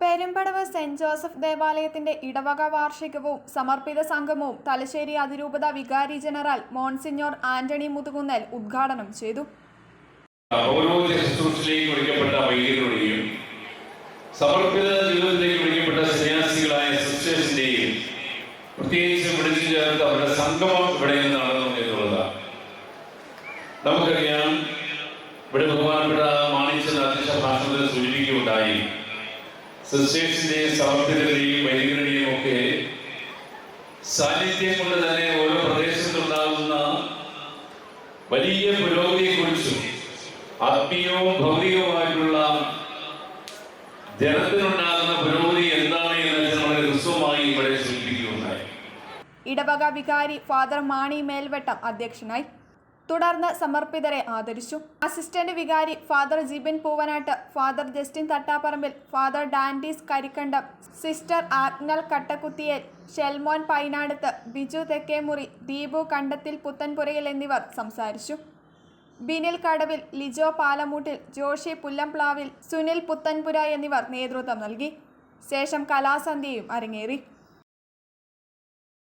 Perumbadavu saint Joseph ദേവാലയത്തിന്റെ ഇടവക വാർഷികവും സമർപ്പിത സംഗമവും തലശ്ശേരി അതിരൂപത വികാരി ജനറൽ മോൺസിഞ്ഞോർ ആന്റണി മുതുകുന്നൽ ഉദ്ഘാടനം ചെയ്തു. ഓരോ ശുശ്രൂഷയിലേക്ക് സമർപ്പിത വിളിക്കപ്പെട്ട സന്യാസികളായ പ്രത്യേകിച്ച് സംഗമം ഇവിടെ നടന്നു നമുക്കറിയാം ഇവിടെ ബഹുമാനപ്പെട്ട മാണിച്ച അധ്യക്ഷ ഭാഷണത്തിൽ സൂചിപ്പിക്കുകയുണ്ടായി സിസ്റ്റേഴ്സിന്റെയും സമർപ്പിതരുടെയും വൈദികരുടെയും ഒക്കെ സാന്നിധ്യം കൊണ്ട് തന്നെ ഓരോ പ്രദേശത്തുണ്ടാകുന്ന വലിയ പുരോഗതിയെക്കുറിച്ചും ആത്മീയവും ഭൗതികവുമായിട്ടുള്ള ജനത്തിനുണ്ടാകുന്ന പുരോഗതി എന്താണ് എന്ന് വളരെ ഹ്രസ്വമായി ഇവിടെ സൂചിപ്പിക്കുകയുണ്ടായി. ഇടവക വികാരി ഫാദർ മാണി മേൽവട്ടം അധ്യക്ഷനായി തുടർന്ന് സമർപ്പിതരെ ആദരിച്ചു. അസിസ്റ്റന്റ് വികാരി father Jibin Poovanattu father Justin Thattaparambil father dandies Karikkandam sister Agnel Kattakuthiyel Shelmon Painadath Biju Thekkemuri Deepu Kandathil Puthenpurayil എന്നിവർ സംസാരിച്ചു. ബിനിൽ കടവിൽ ലിജോ പാലമൂട്ടിൽ ജോഷി പുല്ലംപ്ലാവിൽ സുനിൽ പുത്തൻപുര എന്നിവർ നേതൃത്വം നൽകി. ശേഷം കലാസന്ധ്യയും അരങ്ങേറി.